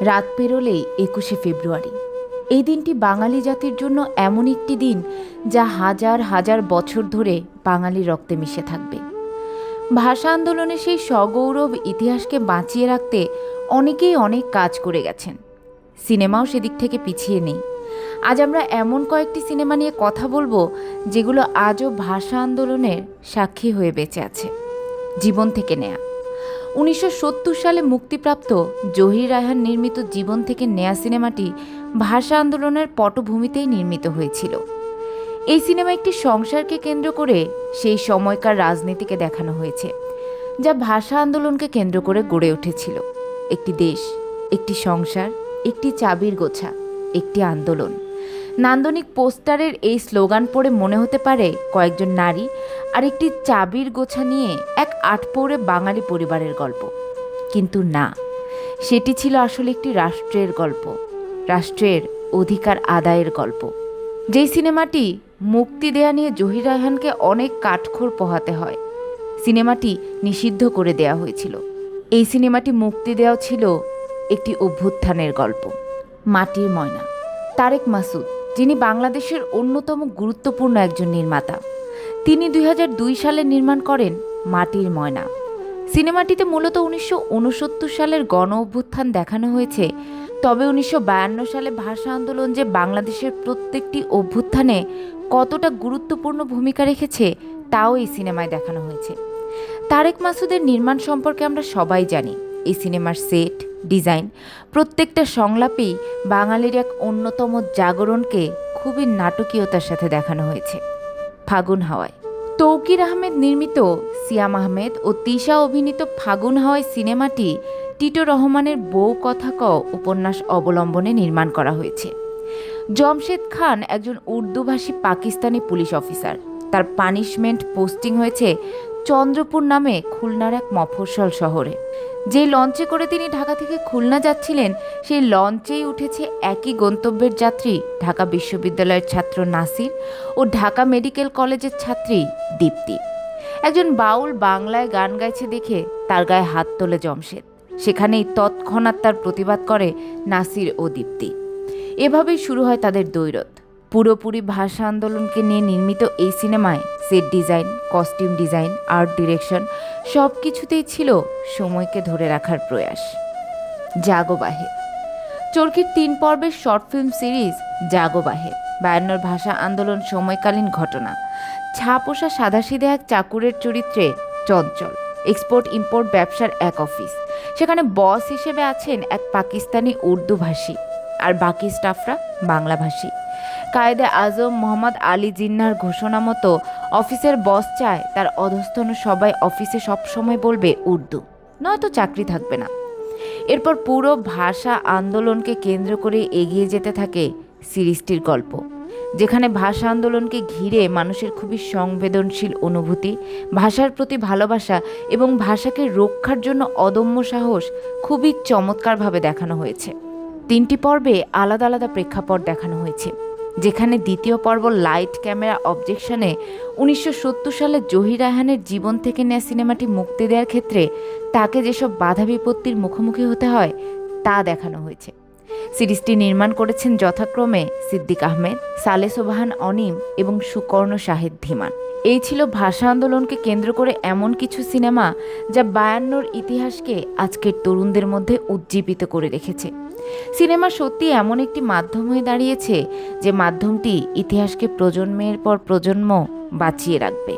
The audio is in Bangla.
রাত পেরোলেই একুশে ফেব্রুয়ারি। এই দিনটি বাঙালি জাতির জন্য এমন একটি দিন যা হাজার হাজার বছর ধরে বাঙালি রক্তে মিশে থাকবে। ভাষা আন্দোলনের সেই সগৌরব ইতিহাসকে বাঁচিয়ে রাখতে অনেকেই অনেক কাজ করে গেছেন। সিনেমাও সেদিক থেকে পিছিয়ে নেই। আজ আমরা এমন কয়েকটি সিনেমা নিয়ে কথা বলব যেগুলো আজও ভাষা আন্দোলনের সাক্ষী হয়ে বেঁচে আছে। জীবন থেকে নেয়া। উনিশশো সত্তর সালে মুক্তিপ্রাপ্ত জহির রায়হান নির্মিত জীবন থেকে নেয়া সিনেমাটি ভাষা আন্দোলনের পটভূমিতেই নির্মিত হয়েছিল। এই সিনেমা একটি সংসারকে কেন্দ্র করে সেই সময়কার রাজনীতিকে দেখানো হয়েছে, যা ভাষা আন্দোলনকে কেন্দ্র করে গড়ে উঠেছিল। একটি দেশ, একটি সংসার, একটি চাবির গোছা, একটি আন্দোলন। নান্দনিক পোস্টারের এই স্লোগান পড়ে মনে হতে পারে কয়েকজন নারী আর একটি চাবির গোছা নিয়ে এক আটপৌরে বাঙালি পরিবারের গল্প। কিন্তু না, সেটি ছিল আসলে একটি রাষ্ট্রের গল্প, রাষ্ট্রের অধিকার আদায়ের গল্প। যেই সিনেমাটি মুক্তি দেয়া নিয়ে জহির রায়হানকে অনেক কাঠখোর পোহাতে হয়, সিনেমাটি নিষিদ্ধ করে দেয়া হয়েছিল। এই সিনেমাটি মুক্তি দেওয়া ছিল একটি অভ্যুত্থানের গল্প, মাটির ময়না। তারেক মাসুদ, যিনি বাংলাদেশের অন্যতম গুরুত্বপূর্ণ একজন নির্মাতা। তিনি দুই হাজার দুই সালে নির্মাণ করেন মাটির ময়না। সিনেমাটিতে মূলত উনিশশো ঊনসত্তর সালের গণ অভ্যুত্থান দেখানো হয়েছে। তবে উনিশশো বায়ান্ন সালে ভাষা আন্দোলন যে বাংলাদেশের প্রত্যেকটি অভ্যুত্থানে কতটা গুরুত্বপূর্ণ ভূমিকা রেখেছে, তাও এই সিনেমায় দেখানো হয়েছে। তারেক মাসুদের নির্মাণ সম্পর্কে আমরা সবাই জানি। এই সিনেমার সেট ডিজাইন। প্রত্যেকটা সংলাপেই বাঙালির এক অন্যতম জাগরণকে খুবই নাটকীয়তার সাথে দেখানো হয়েছে। ফাগুন হাওয়ায়। তৌকির আহমেদ নির্মিত, সিয়াম আহমেদ ও তিশা অভিনীত ফাগুন হাওয়ায় সিনেমাটি টিটো রহমানের বউ কথা ক উপন্যাস অবলম্বনে নির্মাণ করা হয়েছে। জমশেদ খান একজন উর্দুভাষী পাকিস্তানি পুলিশ অফিসার। তার পানিশমেন্ট পোস্টিং হয়েছে চন্দ্রপুর নামে খুলনার এক মফস্বল শহরে। যে লঞ্চে করে তিনি ঢাকা থেকে খুলনা যাচ্ছিলেন, সেই লঞ্চেই উঠেছে একই গন্তব্যের যাত্রী, ঢাকা বিশ্ববিদ্যালয়ের ছাত্র নাসির ও ঢাকা মেডিকেল কলেজের ছাত্রী দীপ্তি। একজন বাউল বাংলায় গান গাইছে দেখে তার গায়ে হাত তোলে জমশেদ। সেখানেই তৎক্ষণাৎ তার প্রতিবাদ করে নাসির ও দীপ্তি। এভাবেই শুরু হয় তাদের দৈরত পুরোপুরি ভাষা আন্দোলনকে নিয়ে নির্মিত এই সিনেমায় set design, costume design, art direction সব কিছুতেই ছিল সময়কে ধরে রাখার প্রয়াস। জাগোবাহে চরকির তিন পর্বের শর্ট ফিল্ম সিরিজ জাগোবাহে বায়ান্নর ভাষা আন্দোলন সময়কালীন ঘটনা। ছাপোষা সাদাসিধে এক চাকুরের চরিত্রে চঞ্চল এক্সপোর্ট ইম্পোর্ট ব্যবসার এক অফিস সেখানে বস হিসেবে আছেন এক পাকিস্তানি উর্দুভাষী আর বাকি স্টাফরা বাংলাভাষী কায়েদে আজম মোহাম্মদ আলী জিন্নার ঘোষণা মতো অফিসের বস চায়, তার অধস্তন সবাই অফিসে সবসময় বলবে উর্দু। নয়তো চাকরি থাকবে না। এরপর পুরো ভাষা আন্দোলনকে কেন্দ্র করে এগিয়ে যেতে থাকে সিরিজটির গল্প, যেখানে ভাষা আন্দোলনকে ঘিরে মানুষের খুবই সংবেদনশীল অনুভূতি, ভাষার প্রতি ভালোবাসা এবং ভাষাকে রক্ষার জন্য অদম্য সাহস খুবই চমৎকারভাবে দেখানো হয়েছে। তিনটি পর্বে আলাদা আলাদা প্রেক্ষাপট দেখানো হয়েছে। যেখানে দ্বিতীয় পর্ব লাইট ক্যামেরা অবজেকশনে উনিশশো সত্তর সালে জহির রায়হানের জীবন থেকে নেয়া সিনেমাটি মুক্তি দেওয়ার ক্ষেত্রে তাকে যেসব বাধা বিপত্তির মুখোমুখি হতে হয় তা দেখানো হয়েছে। সিরিজটি নির্মাণ করেছেন যথাক্রমে সিদ্দিক আহমেদ, সালে সোবাহান অনিম এবং সুকর্ণ শাহেদ ধীমান। এই ছিল ভাষা আন্দোলনকে কেন্দ্র করে এমন কিছু সিনেমা যা বায়ান্নর ইতিহাসকে আজকের তরুণদের মধ্যে উজ্জীবিত করে রেখেছে। সিনেমা সত্যি এমন একটি মাধ্যম হয়ে দাঁড়িয়েছে যে মাধ্যমটি ইতিহাসকে প্রজন্মের পর প্রজন্ম বাঁচিয়ে রাখবে।